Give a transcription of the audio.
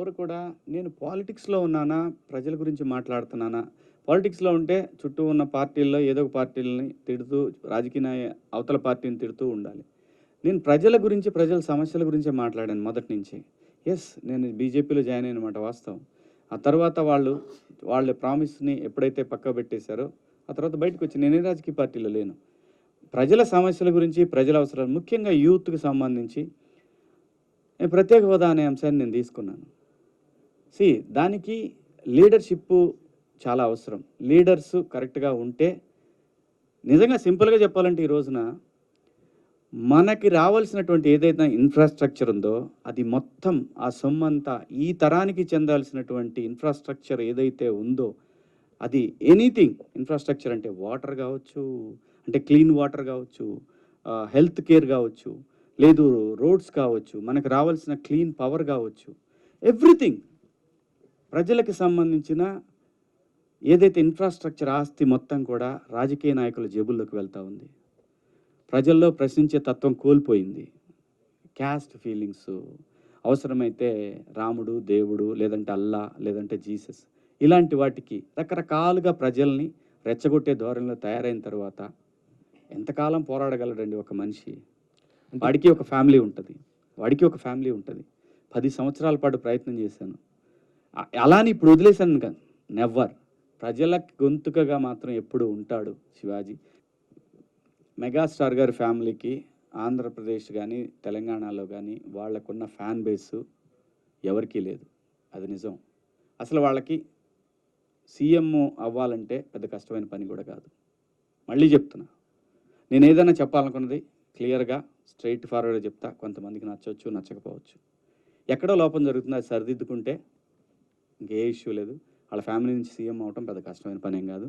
ఎవరు కూడా నేను పాలిటిక్స్లో ఉన్నానా ప్రజల గురించి మాట్లాడుతున్నానా? పాలిటిక్స్లో ఉంటే చుట్టూ ఉన్న పార్టీల్లో ఏదో ఒక పార్టీలని తిడుతూ రాజకీయ నాయ- అవతల పార్టీని తిడుతూ ఉండాలి. నేను ప్రజల గురించి ప్రజల సమస్యల గురించే మాట్లాడాను మొదటి నుంచి. ఎస్ నేను బీజేపీలో జాయిన్ అయినమాట వాస్తవం. ఆ తర్వాత వాళ్ళు వాళ్ళ ప్రామిస్ని ఎప్పుడైతే పక్క పెట్టేశారో ఆ తర్వాత బయటకు వచ్చి నేనే రాజకీయ పార్టీలో లేను. ప్రజల సమస్యల గురించి ప్రజల అవసరాలు ముఖ్యంగా యూత్కి సంబంధించి నేను ప్రత్యేక హోదా అనే అంశాన్ని నేను తీసుకున్నాను. సి దానికి లీడర్షిప్ చాలా అవసరం. లీడర్స్ కరెక్ట్గా ఉంటే నిజంగా సింపుల్గా చెప్పాలంటే ఈ రోజున మనకి రావాల్సినటువంటి ఏదైతే ఇన్ఫ్రాస్ట్రక్చర్ ఉందో అది మొత్తం ఆ సొమ్మంతా ఈ తరానికి చెందాల్సినటువంటి ఇన్ఫ్రాస్ట్రక్చర్ ఏదైతే ఉందో అది ఎనీథింగ్. ఇన్ఫ్రాస్ట్రక్చర్ అంటే వాటర్ కావచ్చు అంటే క్లీన్ వాటర్ కావచ్చు హెల్త్ కేర్ కావచ్చు లేదు రోడ్స్ కావచ్చు మనకు రావాల్సిన క్లీన్ పవర్ కావచ్చు ఎవ్రీథింగ్. ప్రజలకు సంబంధించిన ఏదైతే ఇన్ఫ్రాస్ట్రక్చర్ ఆస్తి మొత్తం కూడా రాజకీయ నాయకుల జేబుల్లోకి వెళ్తూ ఉంది. ప్రజల్లో ప్రశ్నించే తత్వం కోల్పోయింది. క్యాస్ట్ ఫీలింగ్స్ అవసరమైతే రాముడు దేవుడు లేదంటే అల్లా లేదంటే జీసస్ ఇలాంటి వాటికి రకరకాలుగా ప్రజల్ని రెచ్చగొట్టే ధోరణిలో తయారైన తర్వాత ఎంతకాలం పోరాడగలడండి ఒక మనిషి? వాడికి ఒక ఫ్యామిలీ ఉంటుంది. వాడికి ఒక ఫ్యామిలీ ఉంటుంది. పది సంవత్సరాల పాటు ప్రయత్నం చేశాను. అలా అని ఇప్పుడు వదిలేశాను కాదు నెవ్వర్ ప్రజల గొంతుకగా మాత్రం ఎప్పుడు ఉంటాడు శివాజీ. మెగాస్టార్ గారి ఫ్యామిలీకి ఆంధ్రప్రదేశ్ కానీ తెలంగాణలో కానీ వాళ్ళకున్న ఫ్యాన్ బేస్ ఎవరికీ లేదు. అది నిజం. అసలు వాళ్ళకి సీఎం అవ్వాలంటే పెద్ద కష్టమైన పని కూడా కాదు. మళ్ళీ చెప్తున్నా. నేను ఏదైనా చెప్పాలనుకున్నది క్లియర్గా స్ట్రైట్ ఫార్వర్డ్గా చెప్తా. కొంతమందికి నచ్చవచ్చు నచ్చకపోవచ్చు. ఎక్కడో లోపం జరుగుతుంది అది సరిదిద్దుకుంటే ఇంకే ఇష్యూ లేదు. వాళ్ళ ఫ్యామిలీ నుంచి సీఎం అవటం పెద్ద కష్టమైన పని ఏం కాదు.